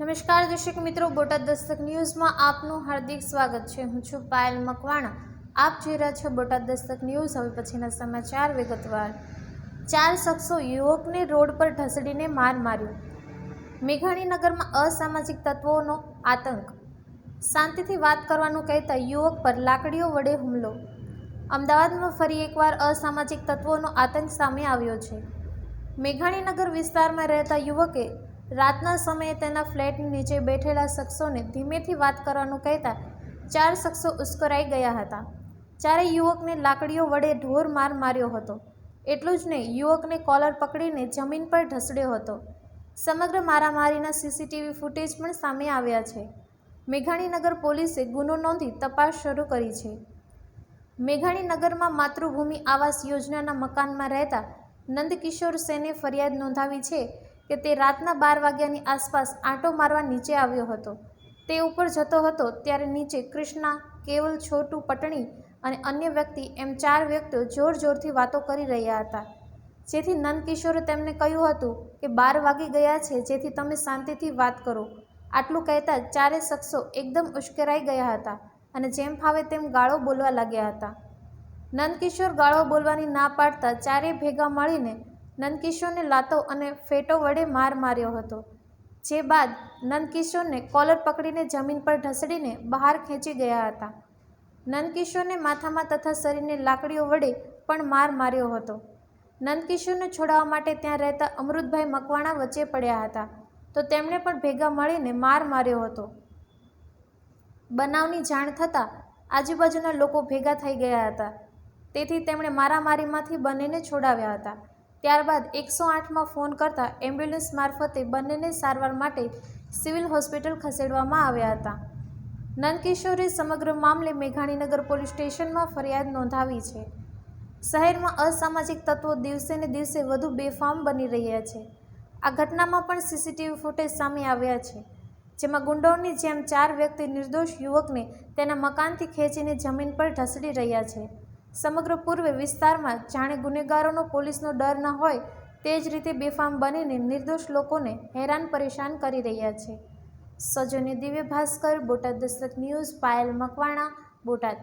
નમસ્કાર દર્શક મિત્રો, બોટાદ દસ્તક ન્યૂઝમાં આપનું હાર્દિક સ્વાગત છે. હું છું પાયલ મકવાણા. આપ જોઈ રહ્યા છો બોટાદ દસ્તક ન્યૂઝ. હવે પછીના સમાચાર વિગતવાર. ચાર શખ્સો યુવકને રોડ પર ઢસડીને માર માર્યો. મેઘાણીનગરમાં અસામાજિક તત્વોનો આતંક. શાંતિથી વાત કરવાનું કહેતા યુવક પર લાકડીઓ વડે હુમલો. અમદાવાદમાં ફરી એકવાર અસામાજિક તત્વોનો આતંક સામે આવ્યો છે. મેઘાણીનગર વિસ્તારમાં રહેતા યુવકે રાતના સમયે તેના ફ્લેટની નીચે બેઠેલા શખ્સોને ધીમેથી વાત કરવાનું કહેતા ચાર શખ્સો ઉશ્કરાઈ ગયા હતા. ચારે યુવકને લાકડીઓ વડે ઢોર માર માર્યો હતો. એટલું જ નહીં, યુવકને કોલર પકડીને જમીન પર ઢસડ્યો હતો. સમગ્ર મારામારીના સીસીટીવી ફૂટેજ પણ સામે આવ્યા છે. મેઘાણીનગર પોલીસે ગુનો નોંધી તપાસ શરૂ કરી છે. મેઘાણીનગરમાં માતૃભૂમિ આવાસ યોજનાના મકાનમાં રહેતા નંદકિશોર સેને ફરિયાદ નોંધાવી છે કે તે રાતના બાર વાગ્યાની આસપાસ આંટો મારવા નીચે આવ્યો હતો. તે ઉપર જતો હતો ત્યારે નીચે કૃષ્ણા, કેવલ છોટુ પટણી અને અન્ય વ્યક્તિ એમ ચાર વ્યક્તિઓ જોર જોરથી વાતો કરી રહ્યા હતા. જેથી નંદકિશોરે તેમને કહ્યું હતું કે બાર વાગી ગયા છે, જેથી તમે શાંતિથી વાત કરો. આટલું કહેતા ચારે શખ્સો એકદમ ઉશ્કેરાઈ ગયા હતા અને જેમ ફાવે તેમ ગાળો બોલવા લાગ્યા હતા. નંદકિશોર ગાળો બોલવાની ના પાડતા ચારેય ભેગા મળીને નંદકિશોરને લાતો અને ફેટો વડે માર માર્યો હતો. જે બાદ નંદકિશોરને કોલર પકડીને જમીન પર ઢસડીને બહાર ખેંચી ગયા હતા. નંદકિશોરને માથામાં તથા શરીરને લાકડીઓ વડે પણ માર માર્યો હતો. નંદકિશોરને છોડાવવા માટે ત્યાં રહેતા અમૃતભાઈ મકવાણા વચ્ચે પડ્યા હતા. તો તેમણે પણ ભેગા મળીને માર માર્યો હતો. બનાવની જાણ થતાં આજુબાજુના લોકો ભેગા થઈ ગયા હતા. તેથી તેમણે મારામારીમાંથી બંનેને છોડાવ્યા હતા. ત્યારબાદ એકસો આઠમાં ફોન કરતા એમ્બ્યુલન્સ મારફતે બંનેને સારવાર માટે સિવિલ હોસ્પિટલ ખસેડવામાં આવ્યા હતા. નંદકિશોરે સમગ્ર મામલે મેઘાણીનગર પોલીસ સ્ટેશનમાં ફરિયાદ નોંધાવી છે. શહેરમાં અસામાજિક તત્વો દિવસે ને દિવસે વધુ બેફામ બની રહ્યા છે. આ ઘટનામાં પણ સીસીટીવી ફૂટેજ સામે આવ્યા છે, જેમાં ગુંડોની જેમ ચાર વ્યક્તિ નિર્દોષ યુવકને તેના મકાનથી ખેંચીને જમીન પર ઢસડી રહ્યા છે. સમગ્ર પૂર્વે વિસ્તારમાં જાણે ગુનેગારોનો પોલીસનો ડર ન હોય તે જ રીતે બેફામ બનીને નિર્દોષ લોકોને હેરાન પરેશાન કરી રહ્યા છે. સજોની દિવ્ય ભાસ્કર, બોટાદ દસ્તક ન્યૂઝ, પાયલ મકવાણા, બોટાદ.